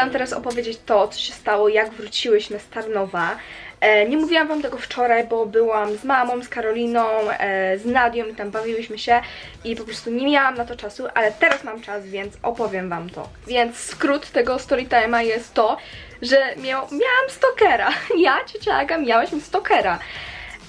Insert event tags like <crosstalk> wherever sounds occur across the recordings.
chcę wam teraz opowiedzieć to, co się stało, jak wróciłyśmy z Tarnowa. E, nie mówiłam wam tego wczoraj, bo byłam z mamą, z Karoliną, e, z Nadią i tam bawiłyśmy się i po prostu nie miałam na to czasu, ale teraz mam czas, więc opowiem wam to. Więc skrót tego storytime'a jest to, że miał, miałam stokera. <laughs> Ja, ciocia Aga, miałyśmy stokera.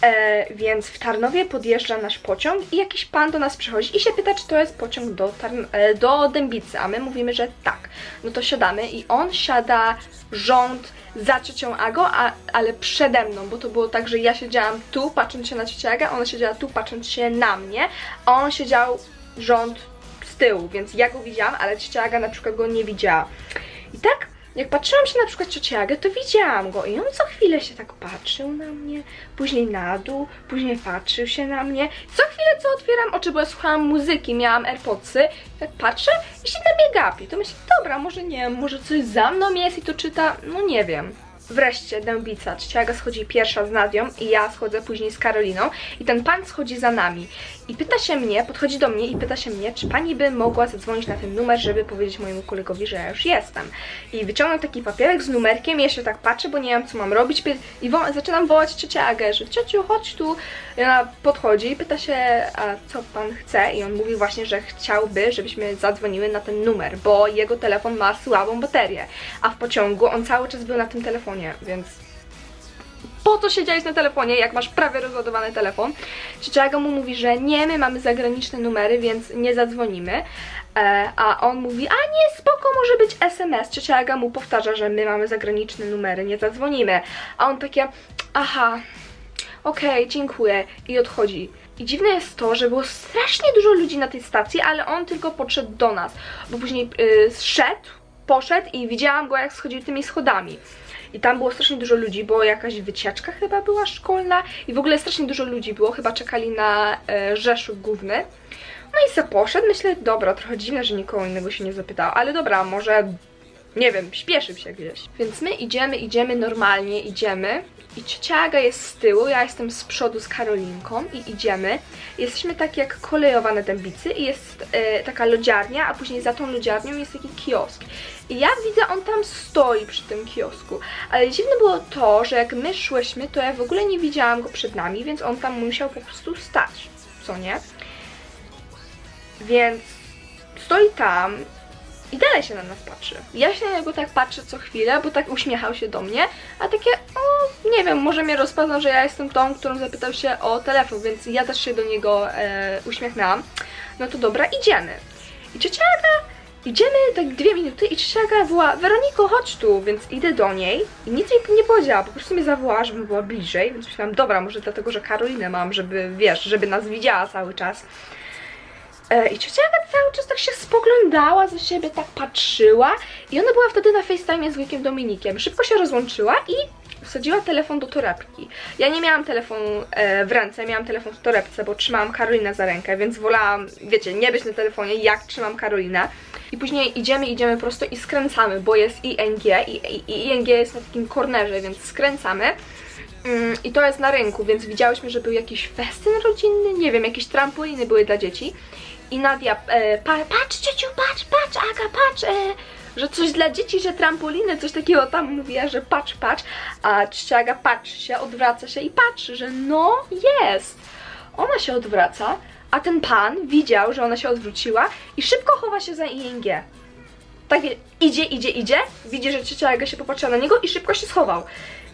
E, więc w Tarnowie podjeżdża nasz pociąg i jakiś pan do nas przychodzi i się pyta, czy to jest pociąg do, Tarn- e, do Dębicy, a my mówimy, że tak. No to siadamy i on siada rząd za ciocią Agą, a, ale przede mną, bo to było tak, że ja siedziałam tu, patrząc się na ciocię Agę, ona siedziała tu, patrząc się na mnie, a on siedział rząd z tyłu, więc ja go widziałam, ale ciocia Aga na przykład go nie widziała. I tak, jak patrzyłam się na przykład ciocię Agę, to widziałam go i on co chwilę się tak patrzył na mnie, później na dół, później patrzył się na mnie. Co chwilę co otwieram oczy, bo ja słuchałam muzyki, miałam AirPodsy, tak patrzę i się na mnie gapi. To myślę, dobra, może nie wiem, może coś za mną jest i to czyta, no nie wiem. Wreszcie dębica. Ciocia schodzi pierwsza z Nadią i ja schodzę później z Karoliną i ten pan schodzi za nami. I pyta się mnie, podchodzi do mnie i pyta się mnie, czy pani by mogła zadzwonić na ten numer, żeby powiedzieć mojemu kolegowi, że ja już jestem. I wyciągnął taki papierek z numerkiem ja się tak patrzę, bo nie wiem co mam robić i wo- zaczynam wołać ciocię Agę, że ciociu chodź tu. I ona podchodzi i pyta się, a co pan chce? I on mówi właśnie, że chciałby, żebyśmy zadzwoniły na ten numer, bo jego telefon ma słabą baterię. A w pociągu on cały czas był na tym telefonie, więc po co siedziałeś na telefonie, jak masz prawie rozładowany telefon? Aga mu mówi, że nie, my mamy zagraniczne numery, więc nie zadzwonimy. E, a on mówi, a nie, spoko, może być SMS. Aga mu powtarza, że my mamy zagraniczne numery, nie zadzwonimy. A on takie, aha, okej, dziękuję i odchodzi. I dziwne jest to, że było strasznie dużo ludzi na tej stacji, ale on tylko podszedł do nas, bo później y, zszedł, poszedł i widziałam go jak schodził tymi schodami. I tam było strasznie dużo ludzi, bo jakaś wycieczka chyba była szkolna i w ogóle strasznie dużo ludzi było, chyba czekali na e, Rzeszów Główny. No i se poszedł, myślę, dobra, trochę dziwne, że nikogo innego się nie zapytał, ale dobra, może, nie wiem, śpieszył się gdzieś. Więc my idziemy, idziemy normalnie, idziemy i ciocia Aga jest z tyłu, ja jestem z przodu z Karolinką i idziemy. Jesteśmy tak jak kolejowa na Dębicy i jest e, taka lodziarnia, a później za tą lodziarnią jest taki kiosk. I ja widzę, on tam stoi przy tym kiosku. Ale dziwne było to, że jak my szłyśmy, to ja w ogóle nie widziałam go przed nami, więc on tam musiał po prostu stać. Co nie? Więc stoi tam i dalej się na nas patrzy. Ja się na niego tak patrzę co chwilę, bo tak uśmiechał się do mnie, a takie, o, nie wiem, może mnie rozpoznał, że ja jestem tą, którą zapytał się o telefon, więc ja też się do niego e, uśmiechnęłam. No to dobra, idziemy. I ciocia Aga, idziemy tak dwie minuty i ciocia Aga woła, Weroniko, chodź tu, więc idę do niej i nic jej nie powiedziała, po prostu mnie zawołała, żebym była bliżej, więc myślałam, dobra, może dlatego, że Karolinę mam, żeby, wiesz, żeby nas widziała cały czas. E, I ciocia Aga cały czas tak się spoglądała za siebie, tak patrzyła i ona była wtedy na FaceTime z wujkiem Dominikiem. Szybko się rozłączyła i wsadziła telefon do torebki. Ja nie miałam telefonu e, w ręce, miałam telefon w torebce, bo trzymałam Karolinę za rękę, więc wolałam, wiecie, nie być na telefonie, jak trzymam Karolinę. I później idziemy, idziemy prosto i skręcamy, bo jest ING i, i ING jest na takim kornerze, więc skręcamy. Mm, I to jest na rynku, więc widziałyśmy, że był jakiś festyn rodzinny, nie wiem, jakieś trampoliny były dla dzieci. I Nadia, e, pa, patrz ciociu, patrz, patrz, Aga, patrz, e, że coś dla dzieci, że trampoliny, coś takiego tam mówiła, że patrz, patrz. A Aga patrzy się, odwraca się i patrzy, że no, jest. Ona się odwraca, a ten pan widział, że ona się odwróciła i szybko chowa się za ING. Tak idzie, idzie, idzie, widzi, że ciocia Aga się popatrzyła na niego i szybko się schował.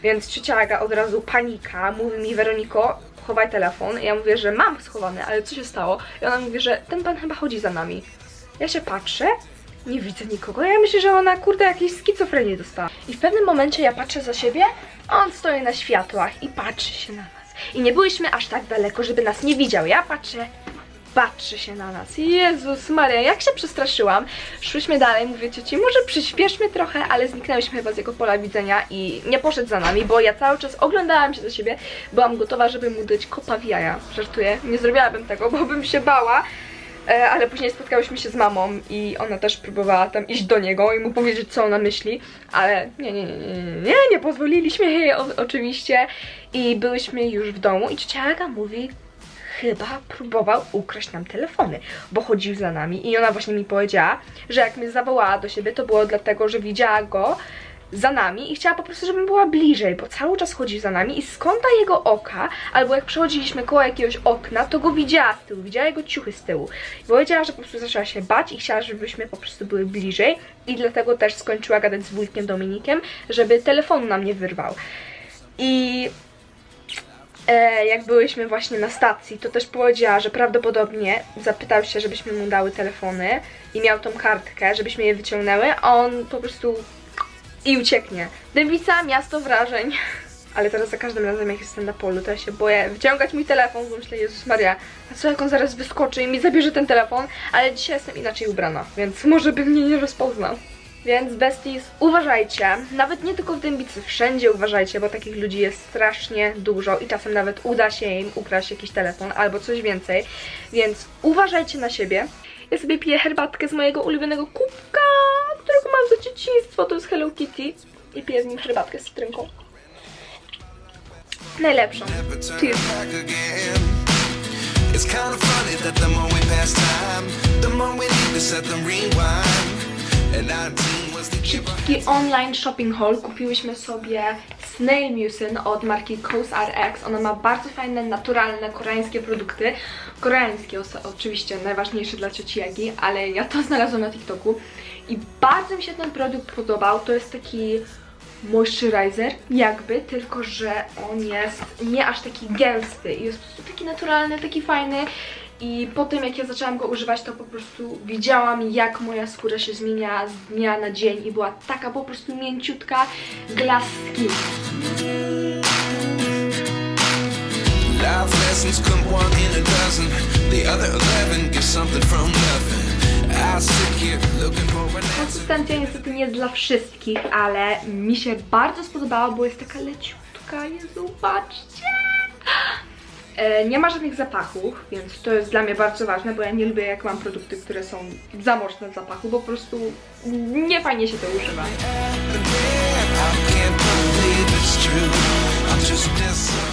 Więc ciocia Aga od razu panika, mówi mi Weroniko, chowaj telefon. Ja mówię, że mam schowany, ale co się stało? I ona mówi, że ten pan chyba chodzi za nami. Ja się patrzę, nie widzę nikogo. Ja myślę, że ona kurde jakieś schizofrenię dostała. I w pewnym momencie ja patrzę za siebie, a on stoi na światłach i patrzy się na nas. I nie byliśmy aż tak daleko, żeby nas nie widział. Ja patrzę, patrzy się na nas. Jezus Maria, jak się przestraszyłam. Szłyśmy dalej, mówię cioci, może przyspieszmy trochę, ale zniknęłyśmy chyba z jego pola widzenia i nie poszedł za nami, bo ja cały czas oglądałam się do siebie, byłam gotowa, żeby mu dać kopa w jaja. Żartuję, nie zrobiłabym tego, bo bym się bała. E, ale później spotkałyśmy się z mamą i ona też próbowała tam iść do niego i mu powiedzieć, co ona myśli, ale nie, nie, nie, nie, nie, nie, pozwoliliśmy jej o, oczywiście i byłyśmy już w domu i ciocia mówi, chyba próbował ukraść nam telefony, bo chodził za nami i ona właśnie mi powiedziała, że jak mnie zawołała do siebie, to było dlatego, że widziała go za nami i chciała po prostu, żebym była bliżej, bo cały czas chodził za nami i z kąta jego oka, albo jak przechodziliśmy koło jakiegoś okna, to go widziała z tyłu, widziała jego ciuchy z tyłu. I powiedziała, że po prostu zaczęła się bać i chciała, żebyśmy po prostu były bliżej i dlatego też skończyła gadać z wujkiem Dominikiem, żeby telefonu nam nie wyrwał. I jak byłyśmy właśnie na stacji, to też powiedziała, że prawdopodobnie zapytał się, żebyśmy mu dały telefony i miał tą kartkę, żebyśmy je wyciągnęły, a on po prostu i ucieknie. Dębica, miasto wrażeń. <laughs> Ale teraz za każdym razem jak jestem na polu, to ja się boję wyciągać mój telefon, bo myślę, Jezus Maria, a co jak on zaraz wyskoczy i mi zabierze ten telefon? Ale dzisiaj jestem inaczej ubrana, więc może by mnie nie rozpoznał. Więc besties, uważajcie, nawet nie tylko w Dębicy, wszędzie uważajcie, bo takich ludzi jest strasznie dużo i czasem nawet uda się im ukraść jakiś telefon albo coś więcej, więc uważajcie na siebie. Ja sobie piję herbatkę z mojego ulubionego kubka, którego mam za dzieciństwo, to jest Hello Kitty i piję z nim herbatkę z cytrynką. Najlepszą. It's kind of funny that the more we pass time, the more we need to set rewind. And 19 Taki online shopping haul kupiłyśmy sobie Snail Mucin od marki Coast RX. Ona ma bardzo fajne, naturalne, koreańskie produkty. Koreańskie oczywiście, najważniejsze dla cioci Jagi, ale ja to znalazłam na TikToku i bardzo mi się ten produkt podobał. To jest taki moisturizer, jakby, tylko że on jest nie aż taki gęsty i jest po prostu taki naturalny, taki fajny. I po tym jak ja zaczęłam go używać, to po prostu widziałam jak moja skóra się zmienia z dnia na dzień i była taka po prostu mięciutka, glass skin. Life lessons come one in a dozen. The other 11 get something from nothing. I sit here looking for an answer. Konsystencja niestety nie jest dla wszystkich, ale mi się bardzo spodobała, bo jest taka leciutka, nie zobaczcie! E, Nie ma żadnych zapachów, więc to jest dla mnie bardzo ważne, bo ja nie lubię jak mam produkty, które są za mocne w zapachu, bo po prostu nie fajnie się to używa.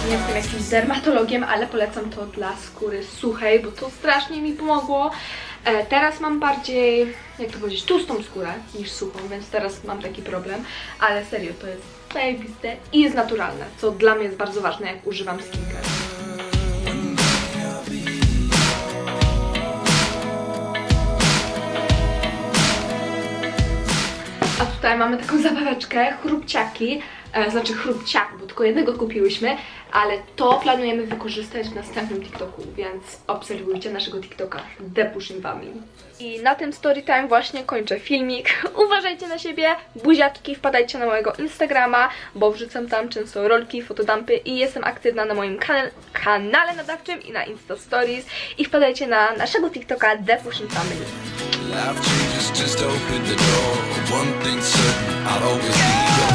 Nie jestem jakimś dermatologiem, ale polecam to dla skóry suchej, bo to strasznie mi pomogło. E, teraz mam bardziej, jak to powiedzieć, tłustą skórę niż suchą, więc teraz mam taki problem, ale serio, to jest zajebiste i jest naturalne, co dla mnie jest bardzo ważne, jak używam skincare. Tutaj mamy taką zabaweczkę, chrupciaki, e, znaczy chrupciak, bo tylko jednego kupiłyśmy, ale to planujemy wykorzystać w następnym TikToku, więc obserwujcie naszego TikToka, The Pushing Family. I na tym storytime właśnie kończę filmik. <laughs> Uważajcie na siebie, buziaczki, wpadajcie na mojego Instagrama, bo wrzucam tam często rolki, fotodampy i jestem aktywna na moim kanale nadawczym i na Insta Stories i wpadajcie na naszego TikToka The Pushing Family. Life changes just open the door. One thing's certain, I'll always be yours.